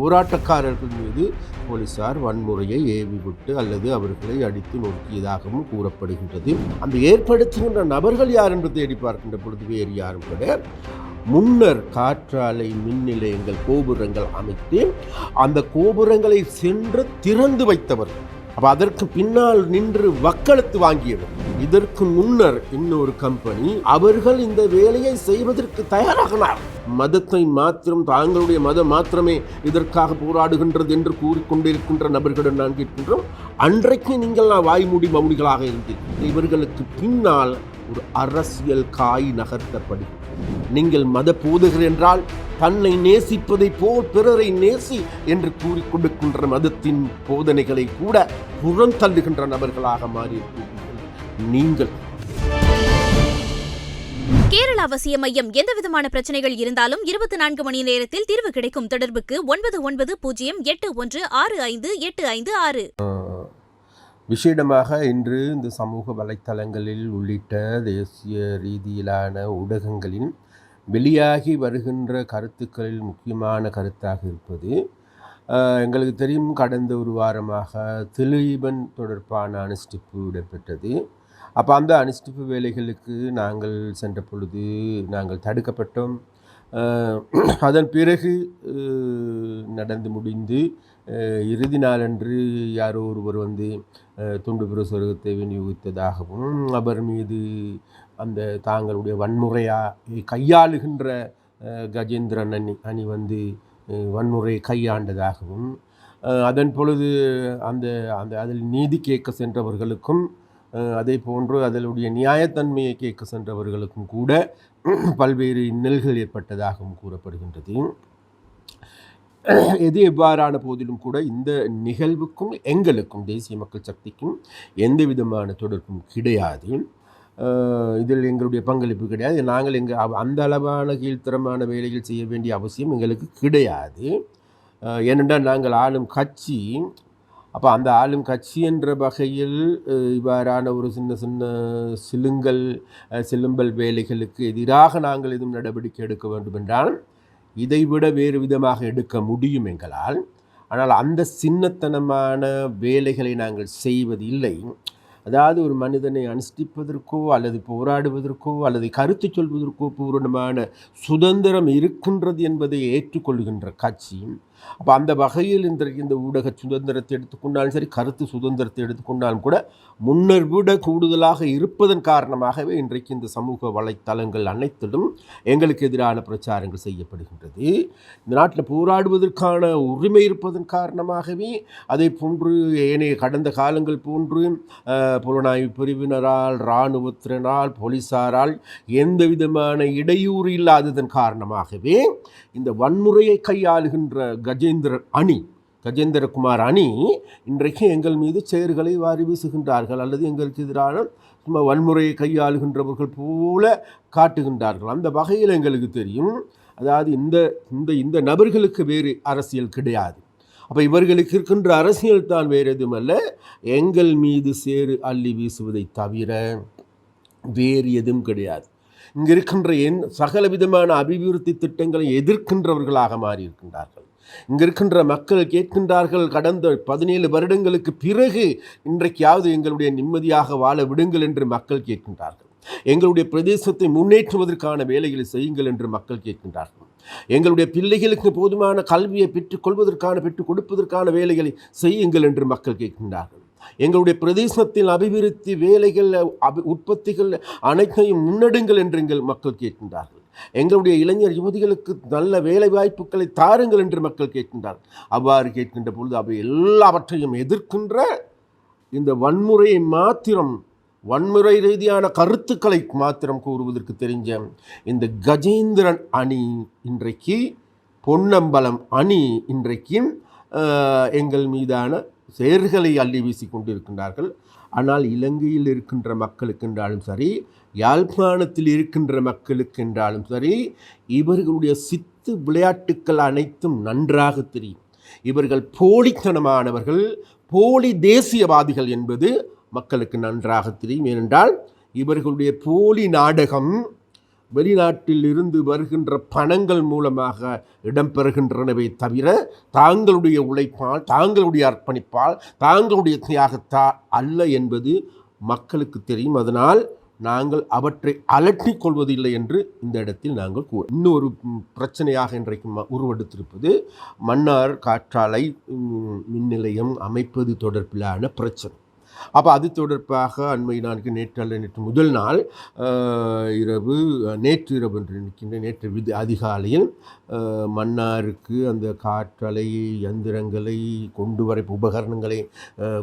போராட்டக்காரர்கள் மீது போலீசார் வன்முறையை ஏவி விட்டு அல்லது அவர்களை அடித்து நொறுக்கியதாகவும் கூறப்படுகின்றது. அந்த ஏற்படுத்துகின்ற நபர்கள் யார் என்று தேடி பார்க்கின்ற பொழுது வேறு யாரும் கிடையாது முன்னர் காற்றாலை மின் நிலையங்கள் கோபுரங்கள் அமைத்து அந்த கோபுரங்களை சென்று திறந்து வைத்தவர்கள். அப்போ அதற்கு பின்னால் நின்று வக்களத்து வாங்கியவர். இதற்கு முன்னர் இன்னொரு கம்பெனி அவர்கள் இந்த வேலையை செய்வதற்கு தயாராகினார். மதத்தை மாத்திரம் தாங்களுடைய மதம் மாத்திரமே இதற்காக போராடுகின்றது என்று கூறிக்கொண்டிருக்கின்ற நபர்களிடம் நான் கேட்கின்றோம். அன்றைக்கு நீங்கள் நான் வாய்மூடி மௌனிகளாக இருந்தேன் இவர்களுக்கு பின்னால் ஒரு அரசியல் காய் நகர்த்தப்படுகிறது. நீங்கள் மத போதகர் என்றால் தன்னை நேசிப்பதை போல் பிறரை நேசி என்று கூறிக்கொண்டிருக்கின்ற மதத்தின் போதனைகளை கூட புறந்தள்ளுகின்ற நபர்களாக மாறியிருக்கிறீர்கள் நீங்கள். கேரள அவசிய மையம் எந்தவிதமான பிரச்சனைகள் இருந்தாலும் இருபத்தி நான்கு மணி நேரத்தில் தீர்வு கிடைக்கும் தொடர்புக்கு ஒன்பது ஒன்பது பூஜ்ஜியம் எட்டு ஒன்று ஆறு ஐந்து எட்டு ஐந்து ஆறு. விசேடமாக இன்று இந்த சமூக வலைத்தளங்களில் உள்ளிட்ட தேசிய ரீதியிலான ஊடகங்களின் வெளியாகி வருகின்ற கருத்துக்களில் முக்கியமான கருத்தாக இருப்பது எங்களுக்கு தெரியும் கடந்த ஒரு வாரமாக திலீபன் தொடர்பான அனுஷ்டிப்பு இடம்பெற்றது. அப்போ அந்த அனுஷ்டிப்பு வேலைகளுக்கு நாங்கள் சென்ற பொழுது நாங்கள் தடுக்கப்பட்டோம். அதன் பிறகு நடந்து முடிந்து இறுதி நாளன்று யாரோ ஒருவர் வந்து துண்டு பிரசுரத்தை விநியோகித்ததாகவும் அவர் மீது அந்த தாங்களுடைய வன்முறையாக கையாளுகின்ற கஜேந்திரன் அணி அணி வந்து வன்முறையை கையாண்டதாகவும் அதன் பொழுது அந்த அந்த அதில் நீதி கேட்க சென்றவர்களுக்கும் அதே போன்று அதனுடைய நியாயத்தன்மையை கேட்க சென்றவர்களுக்கும் கூட பல்வேறு இன்னல்கள் ஏற்பட்டதாகவும் கூறப்படுகின்றது. எது எவ்வாறான போதிலும் கூட இந்த நிகழ்வுக்கும் எங்களுக்கும் தேசிய மக்கள் சக்திக்கும் எந்த விதமான தொடர்பும் கிடையாது. இதில் எங்களுடைய பங்களிப்பு கிடையாது. நாங்கள் எங்கள் அந்த அளவான கீழ்த்தரமான வேலைகள் செய்ய வேண்டிய அவசியம் எங்களுக்கு கிடையாது. ஏனென்றால் நாங்கள் ஆளும் கட்சி அப்போ அந்த ஆளும் கட்சி என்ற வகையில் இவ்வாறான ஒரு சின்ன சின்ன சிலுங்கல் சிலும்பல் வேலைகளுக்கு எதிராக நாங்கள் எதுவும் நடவடிக்கை எடுக்க வேண்டும் என்றால் இதைவிட வேறு விதமாக எடுக்க முடியும் எங்களால். ஆனால் அந்த சின்னத்தனமான வேலைகளை நாங்கள் செய்வதில்லை. அதாவது ஒரு மனிதனை அனுஷ்டிப்பதற்கோ அல்லது போராடுவதற்கோ அல்லது கருத்து சொல்வதற்கோ பூரணமான சுதந்திரம் இருக்கின்றது என்பதை ஏற்றுக்கொள்கின்ற கட்சியும் அப்போ அந்த வகையில் இன்றைக்கு இந்த ஊடக சுதந்திரத்தை எடுத்துக்கொண்டாலும் சரி கருத்து சுதந்திரத்தை எடுத்துக்கொண்டாலும் கூட முன்னர் விட கூடுதலாக இருப்பதன் காரணமாகவே இன்றைக்கு இந்த சமூக வலைத்தளங்கள் அனைத்திலும் எங்களுக்கு எதிரான பிரச்சாரங்கள் செய்யப்படுகின்றது. இந்த நாட்டில் போராடுவதற்கான உரிமை இருப்பதன் காரணமாகவே அதே போன்று ஏனைய கடந்த காலங்கள் போன்று புலனாய்வு பிரிவினரால் இராணுவத்தினரால் போலீசாரால் எந்த விதமான இடையூறு இல்லாததன் காரணமாகவே இந்த வன்முறையை கையாளுகின்ற கஜேந்திர அணி கஜேந்திரகுமார் அணி இன்றைக்கு எங்கள் மீது செயல்களை வாரி வீசுகின்றார்கள் அல்லது எங்களுக்கு எதிரான சும்மா வன்முறையை கையாளுகின்றவர்கள் போல காட்டுகின்றார்கள். அந்த வகையில் எங்களுக்கு தெரியும். அதாவது இந்த இந்த இந்த நபர்களுக்கு வேறு அரசியல் கிடையாது. அப்போ இவர்களுக்கு இருக்கின்ற அரசியல் தான் வேறு எதுவுமல்ல. எங்கள் மீது சேறு அள்ளி வீசுவதை தவிர வேறு எதுவும் கிடையாது. இங்கே இருக்கின்ற என் சகல விதமான அபிவிருத்தி திட்டங்களை எதிர்க்கின்றவர்களாக மாறியிருக்கின்றார்கள். இங்கே இருக்கின்ற மக்கள் கேட்கின்றார்கள் கடந்த பதினேழு வருடங்களுக்கு பிறகு இன்றைக்காவது எங்களுடைய நிம்மதியாக வாழ விடுங்கள் என்று மக்கள் கேட்கின்றார்கள். எங்களுடைய பிரதேசத்தை முன்னேற்றுவதற்கான வேலைகளை செய்யுங்கள் என்று மக்கள் கேட்கின்றார்கள். எங்களுடைய பிள்ளைகளுக்கு போதுமான கல்வியை பெற்றுக் கொள்வதற்கான பெற்றுக் கொடுப்பதற்கான வேலைகளை செய்யுங்கள் என்று மக்கள் கேட்கின்றார்கள். எங்களுடைய பிரதேசத்தில் அபிவிருத்தி வேலைகள் அபி உற்பத்திகள் அனைத்தையும் முன்னெடுங்கள் என்று எங்கள் மக்கள் கேட்கின்றார்கள். எங்களுடைய இளைஞர் யுவதிகளுக்கு நல்ல வேலை வாய்ப்புகளை தாருங்கள் என்று மக்கள் கேட்கின்றார். அவ்வாறு கேட்கின்ற பொழுது அவை எல்லாவற்றையும் எதிர்க்கின்ற இந்த வன்முறையை மாத்திரம் வன்முறை ரீதியான கருத்துக்களை மாத்திரம் கூறுவதற்கு தெரிஞ்ச இந்த கஜேந்திரன் அணி இன்றைக்கு பொன்னம்பலம் அணி இன்றைக்கு எங்கள் மீதான செயல்களை அள்ளி வீசி கொண்டிருக்கின்றார்கள் ஆனால் இலங்கையில் இருக்கின்ற மக்களுக்கு என்றாலும் சரி யாழ்ப்பாணத்தில் இருக்கின்ற மக்களுக்கென்றாலும் சரி இவர்களுடைய சித்து விளையாட்டுக்கள் அனைத்தும் நன்றாக தெரியும். இவர்கள் போலித்தனமானவர்கள் போலி தேசியவாதிகள் என்பது மக்களுக்கு நன்றாக தெரியும். ஏனென்றால் இவர்களுடைய போலி நாடகம் வெளிநாட்டில் இருந்து வருகின்ற பணங்கள் மூலமாக இடம்பெறுகின்றனவை தவிர தாங்களுடைய உழைப்பால் தாங்களுடைய அர்ப்பணிப்பால் தாங்களுடைய தியாகத்தால் அல்ல என்பது மக்களுக்கு தெரியும். அதனால் நாங்கள் அவற்றை அலட்டிக் கொள்வதில்லை என்று இந்த இடத்தில் நாங்கள் கூற இன்னொரு பிரச்சனையாக இன்றைக்கு ம- உருவெடுத்திருப்பது மன்னார் காற்றாலை மின் நிலையம் அமைப்பது தொடர்பிலான பிரச்சனை. அப்போ அது தொடர்பாக அண்மை நான்கு நேற்று அல்ல நேற்று முதல் நாள் இரவு நேற்று இரவு என்று நிற்கின்ற நேற்று விதி அதிகாலையில் மன்னாருக்கு அந்த காற்றலை யந்திரங்களை கொண்டு வர உபகரணங்களை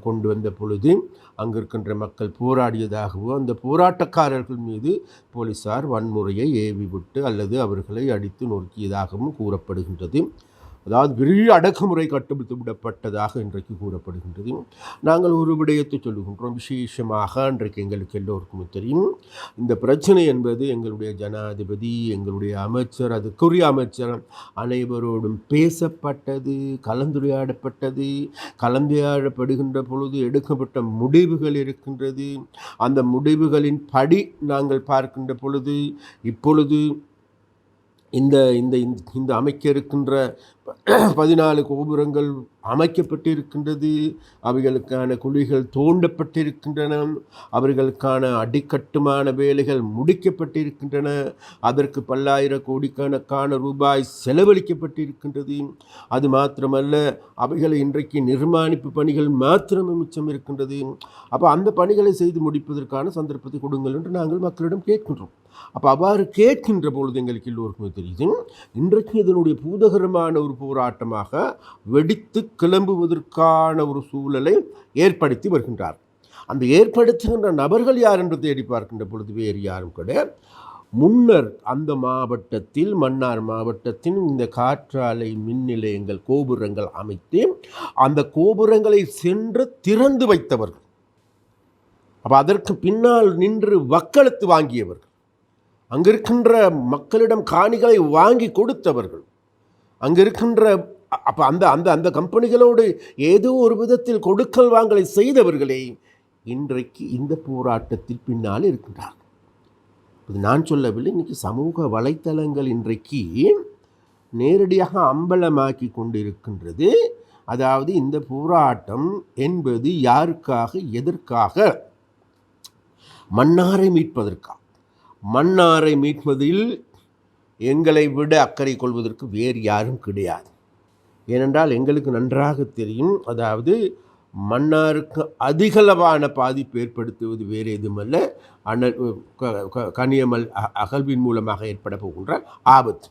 கொண்டு வந்த பொழுது அங்கு இருக்கின்ற மக்கள் போராடியதாகவோ அந்த போராட்டக்காரர்கள் மீது போலீசார் வன்முறையை ஏவிவிட்டு அல்லது அவர்களை அடித்து நொறுக்கியதாகவும் கூறப்படுகின்றது. அதாவது பெரிய அடக்குமுறை கட்டுப்படுத்தி விடப்பட்டதாக இன்றைக்கு கூறப்படுகின்றது. நாங்கள் ஒரு விடயத்தை சொல்லுகின்றோம். விசேஷமாக இன்றைக்கு எங்களுக்கு எல்லோருக்கும் தெரியும். இந்த பிரச்சனை என்பது எங்களுடைய ஜனாதிபதி எங்களுடைய அமைச்சர் அதுக்குரிய அமைச்சர் அனைவரோடும் பேசப்பட்டது கலந்துரையாடப்பட்டது கலந்துரையாடப்படுகின்ற பொழுது எடுக்கப்பட்ட முடிவுகள் இருக்கின்றது. அந்த முடிவுகளின் படி நாங்கள் பார்க்கின்ற பொழுது இப்பொழுது இந்த இந்த இந்த- இந்த அமைக்க இருக்கின்ற பதினாலு கோபுரங்கள் அமைக்கப்பட்டிருக்கின்றது. அவைகளுக்கான குழிகள் தோண்டப்பட்டிருக்கின்றன. அவர்களுக்கான அடிக்கட்டுமான வேலைகள் முடிக்கப்பட்டிருக்கின்றன. அதற்கு பல்லாயிர கோடிக்கணக்கான ரூபாய் செலவழிக்கப்பட்டிருக்கின்றது. அது மாத்திரமல்ல அவைகளை இன்றைக்கு நிர்மாணிப்பு பணிகள் மாத்திரமே மிச்சம் இருக்கின்றது. அப்போ அந்த பணிகளை செய்து முடிப்பதற்கான சந்தர்ப்பத்தை கொடுங்கள் என்று நாங்கள் மக்களிடம் கேட்கின்றோம். அப்போ அவ்வாறு கேட்கின்ற பொழுது எங்களுக்கு எல்லோருக்குமே தெரியுது இன்றைக்கு இதனுடைய பூதகரமான ஒரு போராட்டமாக வெடித்து கிளம்புவதற்கான ஒரு சூழலை ஏற்படுத்தி வருகின்றார். அந்த ஏற்படுத்துகின்ற நபர்கள் யார் என்று தேடி பார்க்கின்ற பொழுது வேறு யாரும் கிடையாது. முன்னர் அந்த மாவட்டத்தில் மன்னார் மாவட்டத்தின் இந்த காற்றாலை மின் நிலையங்கள் கோபுரங்கள் அமைத்து அந்த கோபுரங்களை சென்று திறந்து வைத்தவர்கள். அப்போ அதற்கு பின்னால் நின்று வக்களத்து வாங்கியவர்கள். அங்கிருக்கின்ற மக்களிடம் காணிகளை வாங்கி கொடுத்தவர்கள். அங்கே இருக்கின்ற அப்போ அந்த அந்த அந்த கம்பெனிகளோடு ஏதோ ஒரு விதத்தில் கொடுக்கல் வாங்கலை செய்தவர்களே இன்றைக்கு இந்த போராட்டத்தில் பின்னால் இருக்கின்றார்கள். இது நான் சொல்லவில்லை இன்றைக்கி சமூக வலைத்தளங்கள் இன்றைக்கு நேரடியாக அம்பலமாக்கி கொண்டிருக்கின்றது. அதாவது இந்த போராட்டம் என்பது யாருக்காக? எதற்காக? மன்னாரை மீட்பதற்காக மன்னாரை மீட்பதில் எங்களை விட அக்கறை கொள்வதற்கு வேறு யாரும் கிடையாது. ஏனென்றால் எங்களுக்கு நன்றாக தெரியும் அதாவது மன்னாருக்கு அதிகளவான பாதிப்பு ஏற்படுத்துவது வேறு எதுவுமல்ல அனல் க- கனியமல் அ- அகழ்வின் மூலமாக ஏற்பட போகின்ற ஆபத்து.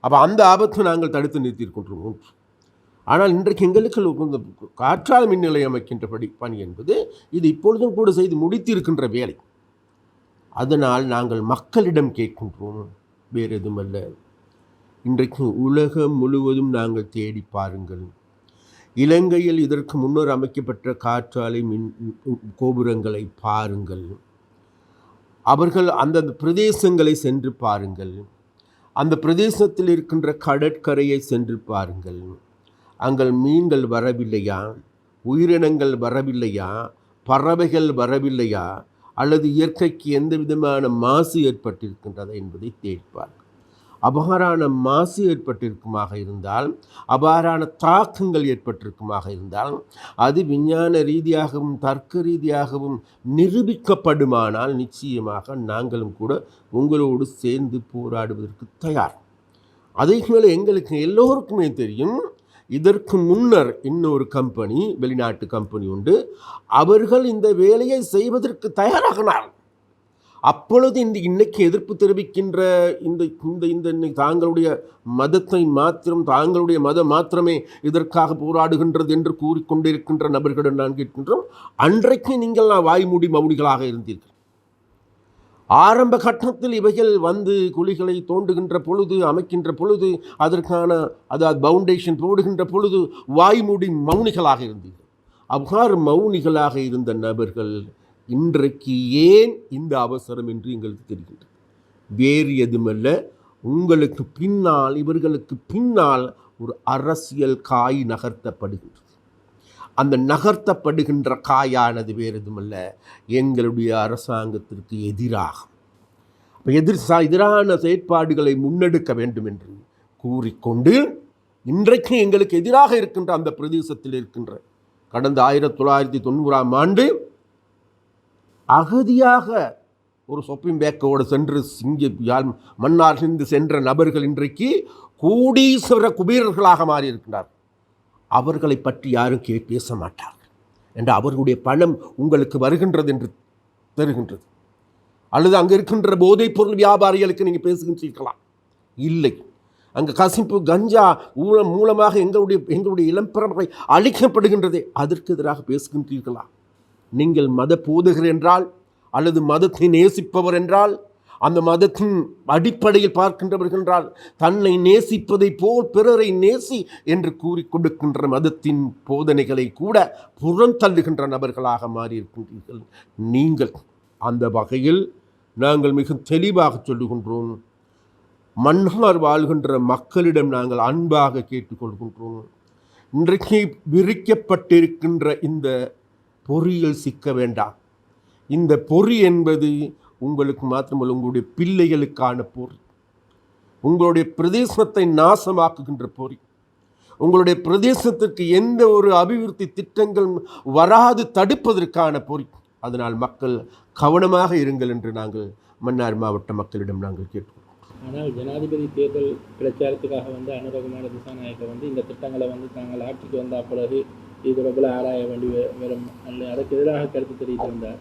அப்போ அந்த ஆபத்தை நாங்கள் தடுத்து நிறுத்தியிருக்கின்றோம் ஆனால் இன்றைக்கு எங்களுக்கு இந்த காற்றால் மின் நிலையம் அமைக்கின்றபடி பணி என்பது இது இப்பொழுதும் கூட செய்து முடித்திருக்கின்ற வேலை. அதனால் நாங்கள் மக்களிடம் கேட்கின்றோம். வேறு எதுவுமல்ல இன்றைக்கு உலகம் முழுவதும் நாங்கள் தேடி பாருங்கள். இலங்கையில் இதற்கு முன்னர் அமைக்கப்பட்ட காற்றாலை மின் கோபுரங்களை பாருங்கள். அவர்கள் அந்தந்த பிரதேசங்களை சென்று பாருங்கள். அந்த பிரதேசத்தில் இருக்கின்ற கடற்கரையை சென்று பாருங்கள். அங்கள் மீன்கள் வரவில்லையா? உயிரினங்கள் வரவில்லையா? பறவைகள் வரவில்லையா? அல்லது இயற்கைக்கு எந்த விதமான மாசு ஏற்பட்டிருக்கின்றதா என்பதை தேடிப்பார் அபாரான மாசு ஏற்பட்டிருக்குமாக இருந்தால் அபாரான தாக்கங்கள் ஏற்பட்டிருக்குமாக இருந்தால் அது விஞ்ஞான ரீதியாகவும் தர்க்க ரீதியாகவும் நிரூபிக்கப்படுமானால் நிச்சயமாக நாங்களும் கூட உங்களோடு சேர்ந்து போராடுவதற்கு தயார். அதே போல் எங்களுக்கு எல்லோருக்குமே தெரியும் இதற்கு முன்னர் இன்னொரு கம்பெனி வெளிநாட்டு கம்பெனி உண்டு. அவர்கள் இந்த வேலையை செய்வதற்கு தயாராகினார் அப்பொழுது இந்த இன்னைக்கு எதிர்ப்பு தெரிவிக்கின்ற இந்த இந்த இந்த இன்னைக்கு தாங்களுடைய மதத்தை மாத்திரம் தாங்களுடைய மதம் மாத்திரமே இதற்காக போராடுகின்றது என்று கூறிக்கொண்டிருக்கின்ற நபர்களிடம் நான் கேட்கின்றோம். அன்றைக்கு நீங்கள் நான் வாய்மூடி மௌடிகளாக இருந்தீர்கள். ஆரம்ப கட்டத்தில் இவைகள் வந்து குழிகளை தோண்டுகின்ற பொழுது அமைக்கின்ற பொழுது அதற்கான அதாவது பவுண்டேஷன் போடுகின்ற பொழுது வாய்மூடி மௌனிகளாக இருந்தீர்கள். அவ்வாறு மௌனிகளாக இருந்த நபர்கள் இன்றைக்கு ஏன் இந்த அவசரம் என்று எங்களுக்கு தெரிகின்றது. வேறு எதுமல்ல உங்களுக்கு பின்னால் இவர்களுக்கு பின்னால் ஒரு அரசியல் காய் நகர்த்தப்படுகின்றது. அந்த நகர்த்தப்படுகின்ற காயானது வேறு எதுமல்ல எங்களுடைய அரசாங்கத்திற்கு எதிராக எதிர் எதிரான செயற்பாடுகளை முன்னெடுக்க வேண்டும் என்று கூறிக்கொண்டு இன்றைக்கு எங்களுக்கு எதிராக இருக்கின்ற அந்த பிரதேசத்தில் இருக்கின்ற கடந்த ஆயிரத்தி தொள்ளாயிரத்தி தொண்ணூறாம் ஆண்டு அகதியாக ஒரு சொப்பிங் பேக்கோடு சென்று சிங்க யாழ் சென்று சென்ற நபர்கள் இன்றைக்கு கோடீஸ்வர குபீரர்களாக மாறியிருக்கிறார் அவர்களை பற்றி யாரும் கே பேச மாட்டார்கள் என்று அவர்களுடைய பணம் உங்களுக்கு வருகின்றது என்று தருகின்றது. அல்லது அங்கே இருக்கின்ற போதைப் பொருள் வியாபாரிகளுக்கு நீங்கள் பேசுகின்றீர்களா? இல்லை. அங்கே கசிப்பு கஞ்சா ஊழல் மூலமாக எங்களுடைய எங்களுடைய இளம்பரம்பரை அழிக்கப்படுகின்றதே அதற்கு எதிராக பேசுகின்றீர்களா? நீங்கள் மத போதகர் என்றால் அல்லது மதத்தை நேசிப்பவர் என்றால் அந்த மதத்தின் அடிப்படையில் பார்க்கின்றவர்கள் என்றால் தன்னை நேசிப்பதைப் போல் பிறரை நேசி என்று கூறிக் கொடுக்கின்ற மதத்தின் போதனைகளை கூட புறந்தள்ளுகின்ற நபர்களாக மாறியிருக்கின்றீர்கள் நீங்கள் அந்த வகையில் நாங்கள் மிக தெளிவாக சொல்லுகின்றோம். மன்னார் வாழ்கின்ற மக்களிடம் நாங்கள் அன்பாக கேட்டுக்கொள்கின்றோம். இன்றைக்கு விரிக்கப்பட்டிருக்கின்ற இந்த பொறியில் சிக்க வேண்டாம். இந்த பொறி என்பது உங்களுக்கு மாத்திரமல்ல உங்களுடைய பிள்ளைகளுக்கான போர். உங்களுடைய பிரதேசத்தை நாசமாக்குகின்ற போர். உங்களுடைய பிரதேசத்திற்கு எந்த ஒரு அபிவிருத்தி திட்டங்கள் வராது தடுப்பதற்கான பொறி அதனால் மக்கள் கவனமாக இருங்கள் என்று நாங்கள் மன்னார் மாவட்ட மக்களிடம் நாங்கள் கேட்போம் ஆனால் ஜனாதிபதி தேர்தல் பிரச்சாரத்துக்காக வந்து அனுரகுமார திசாநாயக்கர் வந்து இந்த திட்டங்களை வந்து நாங்கள் ஆட்சிக்கு வந்த பிறகு இது தொடர்பில் ஆராய வேண்டி வரும் அதற்கு எதிராக கருத்து தெரிவித்திருந்தார்.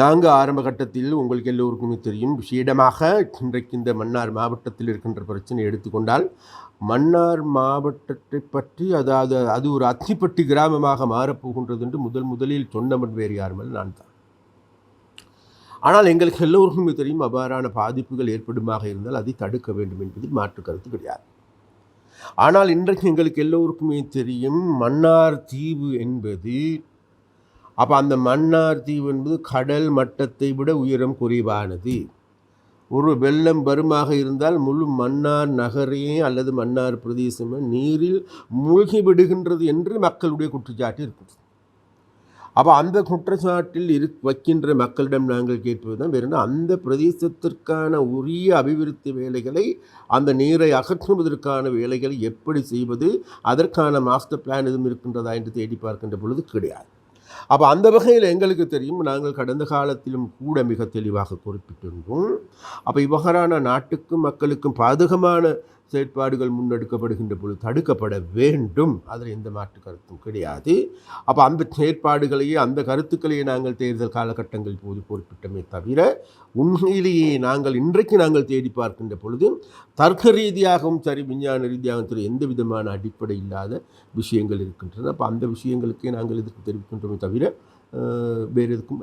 நாங்கள் ஆரம்ப கட்டத்தில் உங்களுக்கு எல்லோருக்குமே தெரியும். விஷேடமாக இன்றைக்கு இந்த மன்னார் மாவட்டத்தில் இருக்கின்ற பிரச்சனை எடுத்துக்கொண்டால் மன்னார் மாவட்டத்தை பற்றி அதாவது அது ஒரு அத்திப்பட்டி கிராமமாக மாறப்போகின்றது என்று முதல் முதலில் சொன்னவன் வேறு யாருமல் நான் தான். ஆனால் எங்களுக்கு எல்லோருக்குமே தெரியும் அவ்வாறான பாதிப்புகள் ஏற்படுமாக இருந்தால் அதை தடுக்க வேண்டும் என்பதில் மாற்று கருத்து கிடையாது. ஆனால் இன்றைக்கு எங்களுக்கு எல்லோருக்குமே தெரியும் மன்னார் தீவு என்பது அப்போ அந்த மன்னார் தீவு என்பது கடல் மட்டத்தை விட உயரம் குறைவானது. ஒரு வெள்ளம் வருமாக இருந்தால் முழு மன்னார் நகரே அல்லது மன்னார் பிரதேசமே நீரில் மூழ்கி விடுகின்றது என்று மக்களுடைய குற்றச்சாட்டு இருக்கும் அப்போ அந்த குற்றச்சாட்டில் இரு வைக்கின்ற மக்களிடம் நாங்கள் கேட்பது தான் வேறு அந்த பிரதேசத்திற்கான உரிய அபிவிருத்தி வேலைகளை அந்த நீரை அகற்றுவதற்கான வேலைகளை எப்படி செய்வது அதற்கான மாஸ்டர் பிளான் எதுவும் இருக்கின்றதா என்று தேடி பார்க்கின்ற பொழுது கிடையாது. அப்போ அந்த வகையில் எங்களுக்கு தெரியும் நாங்கள் கடந்த காலத்திலும் கூட மிக தெளிவாக குறிப்பிட்டிருந்தோம். அப்போ இவ்வகரான நாட்டுக்கும் மக்களுக்கும் பாதகமான செயற்பாடுகள் முன்னெடுக்கப்படுகின்ற பொழுது தடுக்கப்பட வேண்டும். அதில் எந்த மாற்று கருத்தும் கிடையாது. அப்போ அந்த செயற்பாடுகளையே அந்த கருத்துக்களையே நாங்கள் தேர்தல் காலகட்டங்கள் போது குறிப்பிட்டமே தவிர உண்மையிலேயே நாங்கள் இன்றைக்கு நாங்கள் தேடி பார்க்கின்ற பொழுது தர்க்க ரீதியாகவும் சரி விஞ்ஞான ரீதியாகவும் சரி எந்த விதமான அடிப்படை இல்லாத விஷயங்கள் இருக்கின்றன. அப்போ அந்த விஷயங்களுக்கே நாங்கள் எதிர்ப்பு தெரிவிக்கின்றோமே தவிர வேறு எதுக்கும்